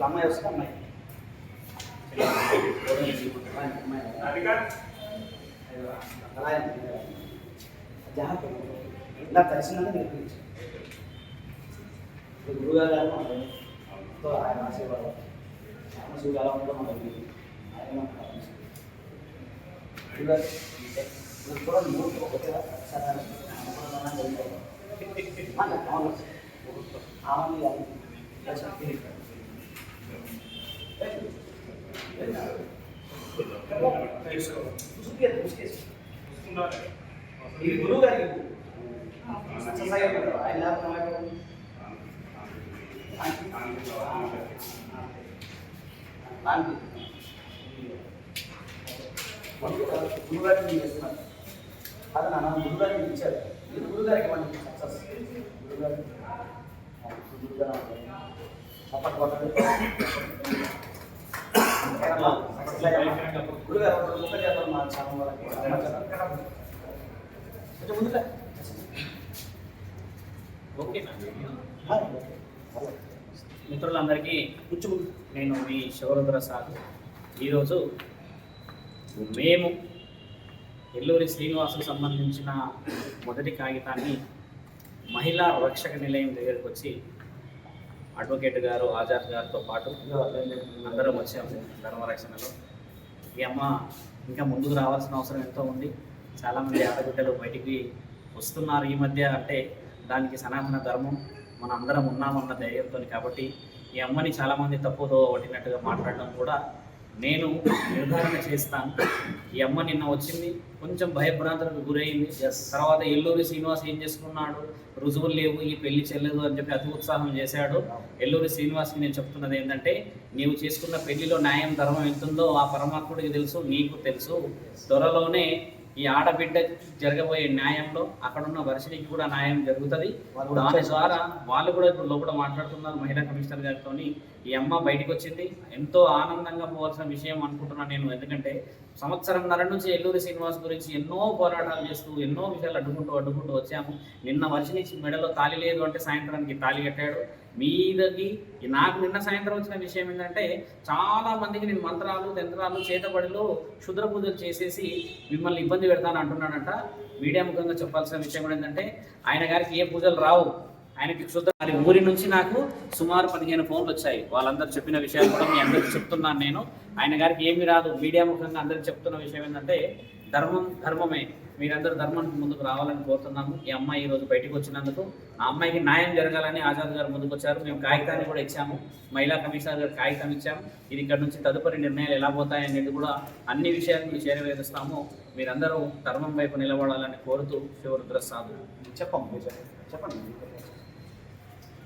అమ్మాయి వస్తే అమ్మాయి జాగ్రత్త ఇలా కలిసిందని నేర్పించి ఇప్పుడు గురుగారు గారు మనకు ఎంతో ఆయన ఆశీర్వాదం ఆయన సూర్యుడు ఎలా ఉంటుందో మనకి ఆయన మనకు ఆశీర్వాదం. గురుగారు ఇప్పుడు కూడా మూడు ఒకటే సరే అనుకున్నాను జరిగిపోయింది ఆమె ఇది గురువు గారికి ఆయన లేకపోతే అది నాన్న గురువు గారికి ఇచ్చారు. ఇది గురువు గారికి మనకి సక్సెస్. గురువు గారికి గురువు గారు సపోర్ట్ కొట్టండి గురువు గారు ముక్క చేద్దాం మా ఛానల్ వాళ్ళకి కొంచెం ముందుగా మిత్రులందరికీ నేను మీ శివరుద్ర సాగు ఈరోజు మేము ఎల్లూరి శ్రీనివాసుకు సంబంధించిన మొదటి కాగితాన్ని మహిళా రక్షక నిలయం దగ్గరకు వచ్చి అడ్వకేట్ గారు ఆజాద్ గారితో పాటు అందరం వచ్చాము ధర్మరక్షణలో. ఈ అమ్మ ఇంకా ముందుకు రావాల్సిన అవసరం ఎంతో ఉంది. చాలామంది ఆడబిడ్డలు బయటికి వస్తున్నారు ఈ మధ్య. అంటే దానికి సనాతన ధర్మం మన అందరం ఉన్నామన్న ధైర్యంతో కాబట్టి ఈ అమ్మని చాలామంది తప్పుదో పట్టినట్టుగా మాట్లాడడం కూడా నేను నిర్ధారణ చేస్తాను. ఈ అమ్మ నిన్న వచ్చింది కొంచెం భయభ్రాంతులకు గురైంది. తర్వాత ఎల్లూరి శ్రీనివాస్ ఏం చేసుకున్నాడు? రుజువులు లేవు ఈ పెళ్ళి చెల్లదు అని చెప్పి అతి ఉత్సాహం చేశాడు. ఎల్లూరి శ్రీనివాస్కి నేను చెప్తున్నది ఏంటంటే నీవు చేసుకున్న పెళ్ళిలో న్యాయం ధర్మం ఎంతుందో ఆ పరమాత్ముడికి తెలుసు నీకు తెలుసు. త్వరలోనే ఈ ఆడబిడ్డ జరగబోయే న్యాయంలో అక్కడున్న వర్షినికి కూడా న్యాయం జరుగుతుంది. దాని ద్వారా వాళ్ళు కూడా ఇప్పుడు లోపల మాట్లాడుతున్నారు మహిళా కమిషనర్ గారితో ఈ అమ్మ బయటకు వచ్చింది ఎంతో ఆనందంగా పోవాల్సిన విషయం అనుకుంటున్నాను నేను. ఎందుకంటే సంవత్సరంన్నర నుంచి ఎల్లూరి శ్రీనివాస్ గురించి ఎన్నో పోరాటాలు చేస్తూ ఎన్నో విషయాలు అడ్డుకుంటూ అడ్డుకుంటూ వచ్చాము. నిన్న వర్షిని మెడలో తాళి లేదు అంటే సాయంత్రానికి తాళి కట్టాడు. మీదకి నాకు నిన్న సాయంత్రం వచ్చిన విషయం ఏంటంటే చాలా మందికి నేను మంత్రాలు తంత్రాలు చేతబడిలో క్షుద్ర పూజలు చేసేసి మిమ్మల్ని ఇబ్బంది పెడతాను అంటున్నాడంట. మీడియా ముఖంగా చెప్పాల్సిన విషయం కూడా ఏంటంటే ఆయన గారికి ఏ పూజలు రావు. ఆయనకి క్షుద్ర మరి ఊరి నుంచి నాకు సుమారు పదిహేను ఫోన్లు వచ్చాయి. వాళ్ళందరూ చెప్పిన విషయాలు కూడా మీ అందరికి చెప్తున్నాను నేను. ఆయన గారికి ఏమి రాదు. మీడియా ముఖంగా అందరికి చెప్తున్న విషయం ఏంటంటే ధర్మం ధర్మమే. మీరందరూ ధర్మానికి ముందుకు రావాలని కోరుతున్నాము. ఈ అమ్మాయి ఈ రోజు బయటకు వచ్చినందుకు ఆ అమ్మాయికి న్యాయం జరగాలని ఆజాద్ గారు ముందుకు వచ్చారు మేము కాగితాన్ని కూడా ఇచ్చాము. మహిళా కమిషనర్ గారు కాగితం ఇచ్చాము ఇది ఇక్కడ నుంచి తదుపరి నిర్ణయాలు ఎలా పోతాయనేది కూడా అన్ని విషయాలు మీకు చేరవేరుస్తాము. మీరందరూ ధర్మం వైపు నిలబడాలని కోరుతూ శివరుద్ర సాధు చెప్పండి. చెప్పండి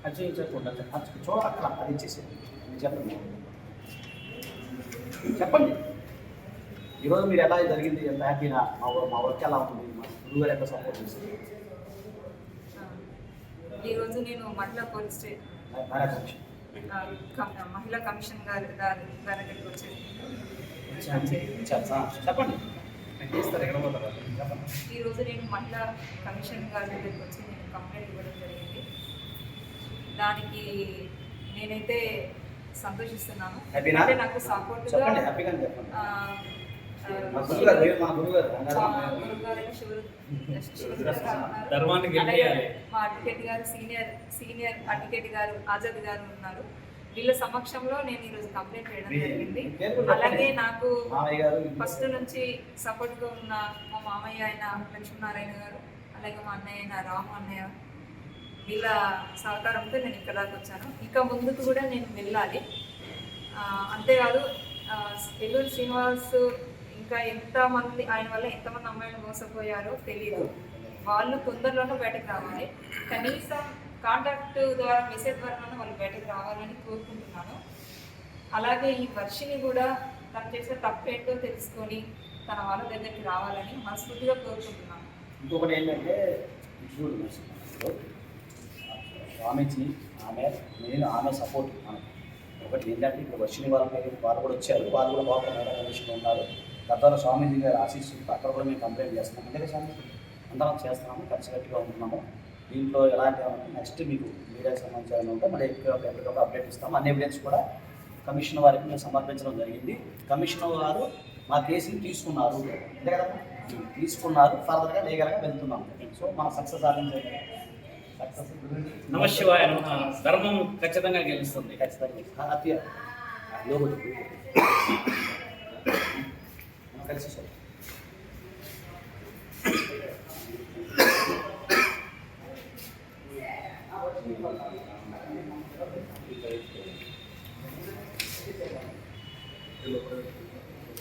చెప్పండి. చెప్పకుండా చెప్పండి. చెప్పండి. ఈరోజు మీరు ఎలా జరిగింది? ఎంత హ్యాపీగా మా ఊరు- మా వర్క్ ఎలా ఉంది? మా గురువు గారు ఎంత సపోర్ట్ చేస్తుంది ఈరోజు నేను మహిళా పోలీస్ స్టేషన్ మహిళా కమిషన్. గారి గారి గారి దగ్గరికి వచ్చేది చెప్ప- చెప్పండి. ఈరోజు నేను మహిళా కమిషన్ గారి దగ్గరికి వచ్చి నేను కంప్లైంట్ ఇవ్వడం జరిగింది. దానికి నేనైతే సంతోషిస్తున్నాను. హ్యాపీనా? అంటే నాకు సపోర్ట్గా మా అడ్వకేట్ గారు సీనియర్ సీనియర్ అడ్వకేట్ గారు ఆజాద్ గారు ఉన్నారు. వీళ్ళ సమక్షంలో నేను ఈరోజు కంప్లైంట్ చేయడం జరిగింది. అలాగే. నాకు మామయ్య గారు ఫస్ట్ నుంచి సపోర్ట్గా ఉన్న మా మామయ్య అయిన లక్ష్మీనారాయణ గారు అలాగే మా అన్నయ్య అయిన రాము అన్నయ్య వీళ్ళ సహకారంతో నేను ఇక్కడ దాకా వచ్చాను. ఇంకా ముందుకు కూడా నేను వెళ్ళాలి. అంతేకాదు ఎల్లూరి శ్రీనివాస్ ఇంకా ఎంతమంది ఆయన వల్ల ఎంతమంది అమ్మాయిలు మోసపోయారో తెలియదు వాళ్ళు తొందరలోనే బయటకు రావాలి. కనీసం కాంటాక్ట్ ద్వారా మెసేజ్ ద్వారా వాళ్ళు బయటకు రావాలని కోరుకుంటున్నాను. అలాగే ఈ వర్షిని కూడా తను చేసే తప్పేంటో తెలుసుకొని తన వాళ్ళ దగ్గరికి రావాలని మనస్ఫూర్తిగా కోరుకుంటున్నాను. ఇంకొకటి ఏంటంటే చూడు స్వామీజీ ఆమె నేను ఆమె సపోర్ట్ మనకి. ఒకటి ఏంటంటే ఇప్పుడు వచ్చిన వాళ్ళకి వాళ్ళు కూడా వచ్చారు. వాళ్ళు కూడా బాగా మేడం ఉన్నారు. తద్వారా స్వామీజీ గారు ఆశీస్సు అక్కడ కూడా మేము కంప్లైంట్ చేస్తున్నాం. అంటే స్వామీజీ? అందరం చేస్తున్నాము కలిసికట్టుగా ఉంటున్నాము. దీంట్లో ఎలాంటి నెక్స్ట్ మీకు మీడియాకి సంబంధించిన ఉంటే మళ్ళీ ఎప్పటికప్పుడు అప్డేట్ ఇస్తాం అన్ని ఎవిడెన్స్ కూడా కమిషన్ వారికి మేము సమర్పించడం జరిగింది. కమిషన్ వారు మా కేసుని తీసుకున్నారు. అంతే కదా? తీసుకున్నారు. ఫర్దర్గా లీగల్గా వెళ్తున్నాం సో మన సక్సెస్ సాధించే సక్సెస్ నమశివాయ నమః. ధర్మం ఖచ్చితంగా గెలుస్తుంది. ఖచ్చితంగా. Alex Souza.